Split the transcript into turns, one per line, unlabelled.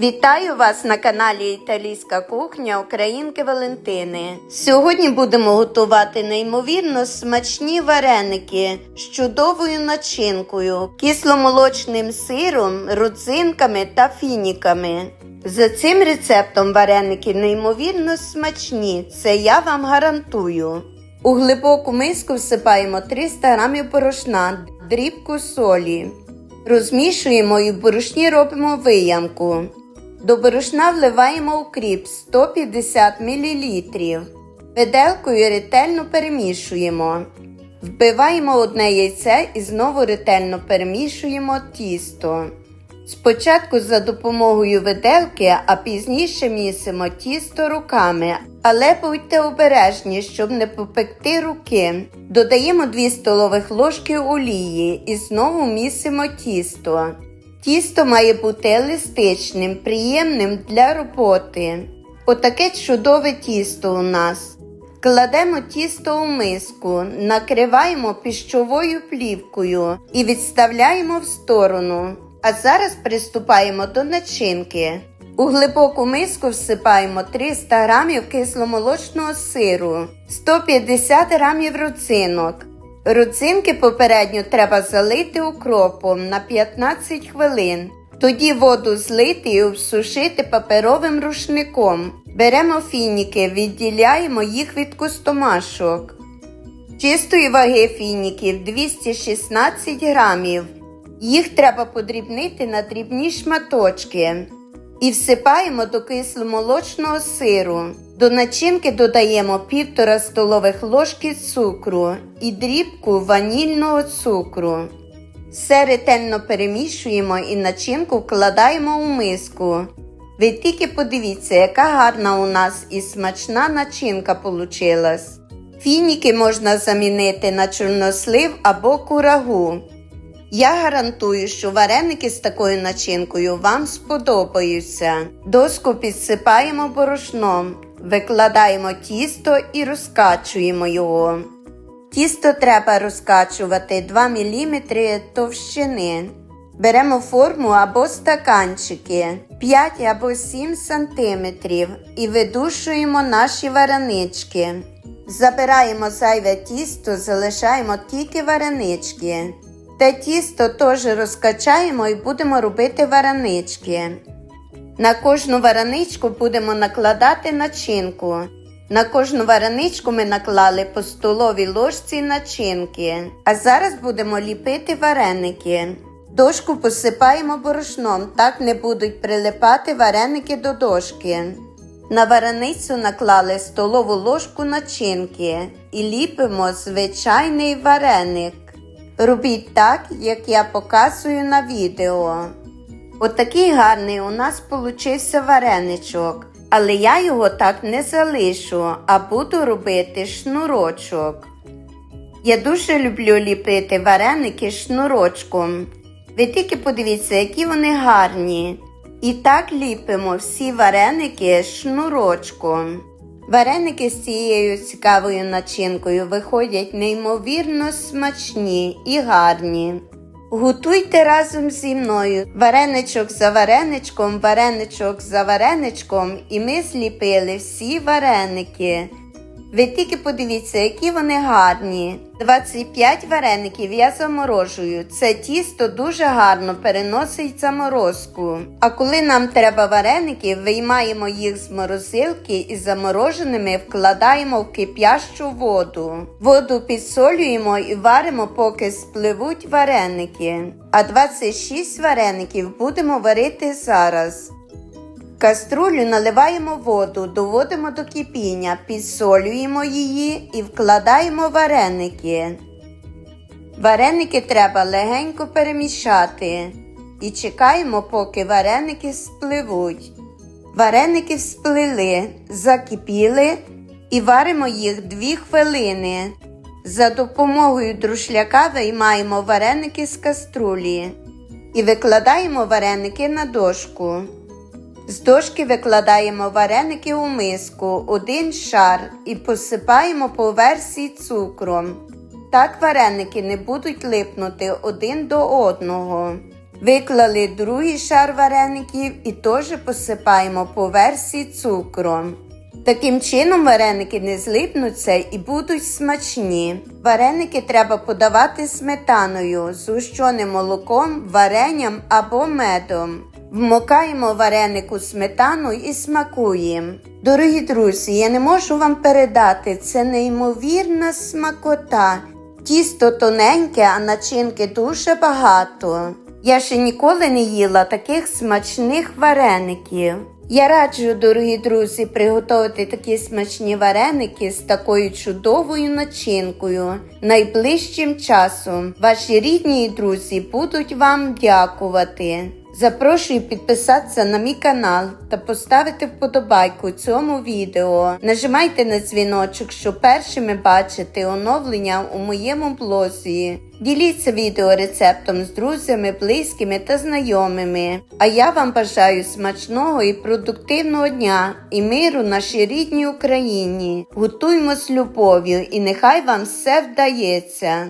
Вітаю вас на каналі Італійська кухня Українки Валентини. Сьогодні будемо готувати неймовірно смачні вареники з чудовою начинкою, кисломолочним сиром, родзинками та фініками. За цим рецептом вареники неймовірно смачні, це я вам гарантую. У глибоку миску всипаємо 300 г порошна, дрібку солі. Розмішуємо і в борошні робимо виямку. До борошна вливаємо укріп 150 мл. Виделкою ретельно перемішуємо. Вбиваємо одне яйце і знову ретельно перемішуємо тісто. Спочатку за допомогою виделки, а пізніше місимо тісто руками, але будьте обережні, щоб не попекти руки. Додаємо 2 столових ложки олії і знову місимо тісто. Тісто має бути еластичним, приємним для роботи. Отаке чудове тісто у нас. Кладемо тісто у миску, накриваємо піщовою плівкою і відставляємо в сторону. А зараз приступаємо до начинки. У глибоку миску всипаємо 300 г кисломолочного сиру, 150 г родзинок. Родзинки попередньо треба залити укропом на 15 хвилин. Тоді воду злити і обсушити паперовим рушником. Беремо фініки, відділяємо їх від кустомашок. Чистої ваги фініків 216 грамів. Їх треба подрібнити на дрібні шматочки. І всипаємо до кисломолочного сиру. До начинки додаємо 1,5 столових ложки цукру і дрібку ванільного цукру. Все ретельно перемішуємо і начинку вкладаємо у миску. Ви тільки подивіться, яка гарна у нас і смачна начинка получилась. Фініки можна замінити на чорнослив або курагу. Я гарантую, що вареники з такою начинкою вам сподобаються. Доску підсипаємо борошном, викладаємо тісто і розкачуємо його. Тісто треба розкачувати 2 мм товщини. Беремо форму або стаканчики 5 або 7 см і видушуємо наші варенички. Забираємо зайве тісто, залишаємо тільки варенички. Те тісто теж розкачаємо і будемо робити варенички. На кожну вареничку будемо накладати начинку. На кожну вареничку ми наклали по столовій ложці начинки. А зараз будемо ліпити вареники. Дошку посипаємо борошном, так не будуть прилипати вареники до дошки. На вареницю наклали столову ложку начинки і ліпимо звичайний вареник. Робіть так, як я показую на відео. Отакий гарний у нас получився вареничок, але я його так не залишу, а буду робити шнурочок. Я дуже люблю ліпити вареники шнурочком. Ви тільки подивіться, які вони гарні. І так ліпимо всі вареники шнурочком. Вареники з цією цікавою начинкою виходять неймовірно смачні і гарні. Готуйте разом зі мною вареничок за вареничком, вареничок за вареничком, і ми зліпили всі вареники. Ви тільки подивіться, які вони гарні. 25 вареників я заморожую. Це тісто дуже гарно переносить заморозку. А коли нам треба вареники, виймаємо їх з морозилки і замороженими вкладаємо в кип'ящу воду. Воду підсолюємо і варимо, поки спливуть вареники. А 26 вареників будемо варити зараз. Каструлю наливаємо воду, доводимо до кипіння, підсолюємо її і вкладаємо вареники. Вареники треба легенько перемішати і чекаємо, поки вареники спливуть. Вареники всплили, закипіли і варимо їх 2 хвилини. За допомогою друшляка виймаємо вареники з каструлі і викладаємо вареники на дошку. З дошки викладаємо вареники у миску, один шар і посипаємо по версії цукром. Так вареники не будуть липнути один до одного. Виклали другий шар вареників і теж посипаємо по версії цукром. Таким чином вареники не злипнуться і будуть смачні. Вареники треба подавати сметаною, згущеним молоком, варенням або медом. Вмокаємо варенику сметану і смакуємо. Дорогі друзі, я не можу вам передати, це неймовірна смакота. Тісто тоненьке, а начинки дуже багато. Я ще ніколи не їла таких смачних вареників. Я раджу, дорогі друзі, приготувати такі смачні вареники з такою чудовою начинкою. Найближчим часом ваші рідні і друзі будуть вам дякувати. Запрошую підписатися на мій канал та поставити вподобайку цьому відео. Нажимайте на дзвіночок, щоб першими бачити оновлення у моєму блозі. Діліться відео рецептом з друзями, близькими та знайомими. А я вам бажаю смачного і продуктивного дня і миру нашій рідній Україні. Готуймо з любов'ю і нехай вам все вдається.